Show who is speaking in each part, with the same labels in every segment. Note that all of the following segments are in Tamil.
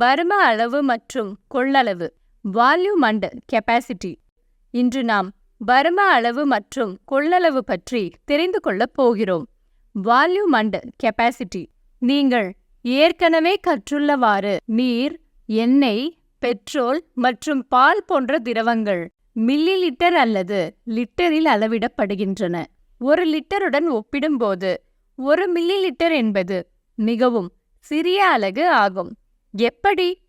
Speaker 1: பரும அளவு மற்றும் கொள்ளளவு வால்யூம் அண்ட் கெப்பாசிட்டி. இன்று நாம் பரும அளவு மற்றும் கொள்ளளவு பற்றி தெரிந்து கொள்ளப் போகிறோம். Volume and capacity. நீங்கள் ஏற்கனவே கற்றுள்ளவாறு நீர் எண்ணெய் பெட்ரோல் மற்றும் பால் போன்ற திரவங்கள் மில்லி லிட்டர் அல்லது லிட்டரில் அளவிடப்படுகின்றன. ஒரு லிட்டருடன் ஒப்பிடும்போது ஒரு மில்லி லிட்டர் என்பது மிகவும் சிறிய அலகு ஆகும். எப்படி?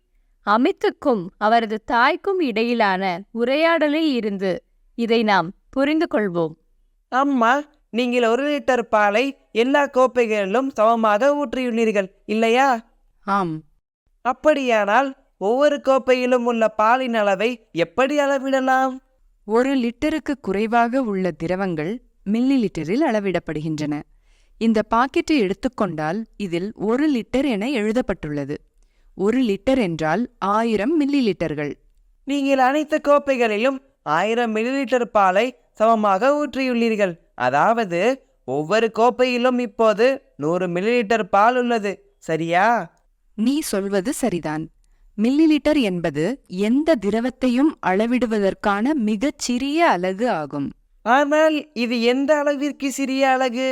Speaker 1: அமித்துக்கும் அவரது தாய்க்கும் இடையிலான உரையாடலில் இருந்து இதை நாம் புரிந்து கொள்வோம்.
Speaker 2: அம்மா நீங்கள் ஒரு லிட்டர் பாலை எல்லா கோப்பைகளிலும் சமமாக ஊற்றியுள்ளீர்கள் இல்லையா?
Speaker 3: ஆம்.
Speaker 2: அப்படியானால் ஒவ்வொரு கோப்பையிலும் உள்ள பாலின் அளவை எப்படி அளவிடலாம்?
Speaker 3: ஒரு லிட்டருக்கு குறைவாக உள்ள திரவங்கள் மில்லி லிட்டரில் அளவிடப்படுகின்றன. இந்த பாக்கெட்டை எடுத்துக்கொண்டால் இதில் ஒரு லிட்டர் என எழுதப்பட்டுள்ளது. ஒரு லிட்டர் என்றால் ஆயிரம் மில்லி லிட்டர்கள்
Speaker 2: நீங்கள் அனைத்து கோப்பைகளிலும் ஆயிரம் மில்லிலிட்டர் பாலை சமமாக ஊற்றியுள்ளீர்கள். அதாவது ஒவ்வொரு கோப்பையிலும் இப்போது நூறு மில்லிலிட்டர் பால் உள்ளது. சரியா?
Speaker 3: நீ சொல்வது சரிதான். மில்லி லிட்டர் என்பது எந்த திரவத்தையும் அளவிடுவதற்கான மிகச் சிறிய அலகு ஆகும்.
Speaker 2: ஆனால் இது எந்த அளவிற்கு சிறிய அலகு?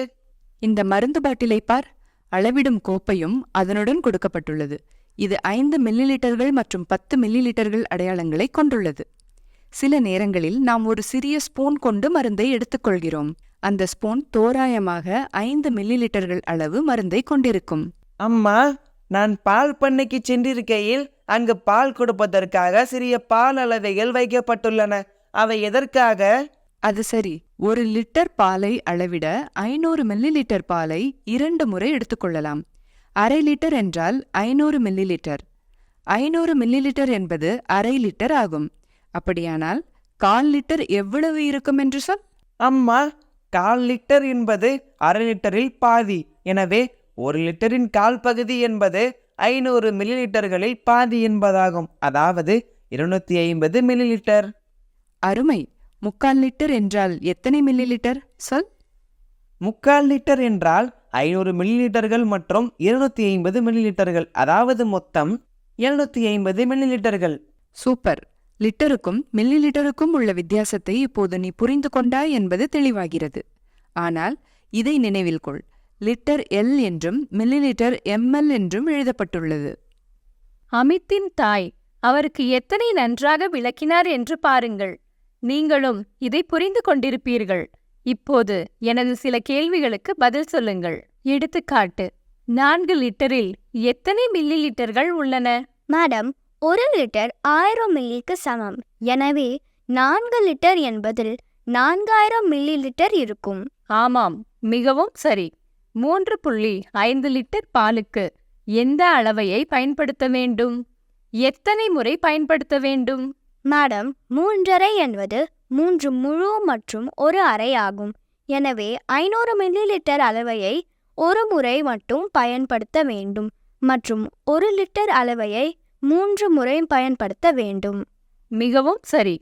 Speaker 3: இந்த மருந்து பாட்டிலை பார். அளவிடும் கோப்பையும் அதனுடன் கொடுக்கப்பட்டுள்ளது. இது ஐந்து மில்லிலிட்டர்கள் மற்றும் பத்து மில்லிலிட்டர்கள் அடையாளங்களை கொண்டுள்ளது. சில நேரங்களில் நாம் ஒரு சிறிய ஸ்பூன் கொண்டு மருந்தை எடுத்துக்கொள்கிறோம். அந்த ஸ்பூன் தோராயமாக ஐந்து மில்லிலிட்டர்கள் அளவு மருந்தை கொண்டிருக்கும்.
Speaker 2: அம்மா நான் பால் பண்ணைக்கு சென்றிருக்கையில் அங்கு பால் கொடுப்பதற்காக சிறிய பால் அளவைகள் வைக்கப்பட்டுள்ளன. அவை எதற்காக?
Speaker 3: அது சரி ஒரு லிட்டர் பாலை அளவிட ஐநூறு மில்லிலிட்டர் பாலை இரண்டு முறை எடுத்துக்கொள்ளலாம். அரை லிட்டர் என்றால் ஐநூறு மில்லிலிட்டர். ஐநூறு மில்லிலிட்டர் என்பது அரை லிட்டர் ஆகும். அப்படியானால் கால் லிட்டர் எவ்வளவு இருக்கும் என்று சொல்.
Speaker 2: அம்மா கால் லிட்டர் என்பது அரை லிட்டரில் பாதி. எனவே ஒரு லிட்டரின் கால் பகுதி என்பது ஐநூறு மில்லிலிட்டர்களில் பாதி என்பதாகும். அதாவது இருநூத்தி ஐம்பது மில்லிலிட்டர்.
Speaker 3: அருமை. முக்கால் லிட்டர் என்றால் எத்தனை மில்லிலிட்டர்? சொல்.
Speaker 2: முக்கால் லிட்டர் என்றால் ஐநூறு மில்லிலிட்டர்கள் மற்றும் இருநூத்தி ஐம்பது மில்லிலிட்டர்கள் அதாவது மொத்தம் எழுநூத்தி ஐம்பது மில்லிலிட்டர்கள்
Speaker 3: சூப்பர். லிட்டருக்கும் மில்லிலிட்டருக்கும் உள்ள வித்தியாசத்தை இப்போது நீ புரிந்து கொண்டாய் என்பது தெளிவாகிறது. ஆனால் இதை நினைவில் கொள். லிட்டர் எல் என்றும் மில்லிலிட்டர் எம்எல் என்றும் எழுதப்பட்டுள்ளது.
Speaker 1: அமித்தின் தாய் அவருக்கு எத்தனை நன்றாக விளக்கினார் என்று பாருங்கள். நீங்களும் இதை புரிந்து கொண்டிருப்பீர்கள். இப்போது எனது சில கேள்விகளுக்கு பதில் சொல்லுங்கள். எடுத்துக்காட்டு நான்கு லிட்டரில் எத்தனை மில்லி லிட்டர்கள் உள்ளன?
Speaker 4: மேடம் ஒரு லிட்டர் ஆயிரம் மில்லிக்கு சமம். எனவே நான்கு லிட்டர் என்பதில் நான்காயிரம் மில்லி லிட்டர் இருக்கும்.
Speaker 1: ஆமாம் மிகவும் சரி. மூன்று புள்ளி ஐந்து லிட்டர் பாலுக்கு எந்த அளவையை பயன்படுத்த வேண்டும்? எத்தனை முறை பயன்படுத்த வேண்டும்?
Speaker 4: மேடம் மூன்றரை என்பது மூன்று முழு மற்றும் ஒரு அரை ஆகும். எனவே ஐநூறு மில்லி லிட்டர் அளவையை ஒரு முறை மட்டும் பயன்படுத்த வேண்டும் மற்றும் ஒரு லிட்டர் அளவையை மூன்று முறை பயன்படுத்த வேண்டும்.
Speaker 1: மிகவும் சரி.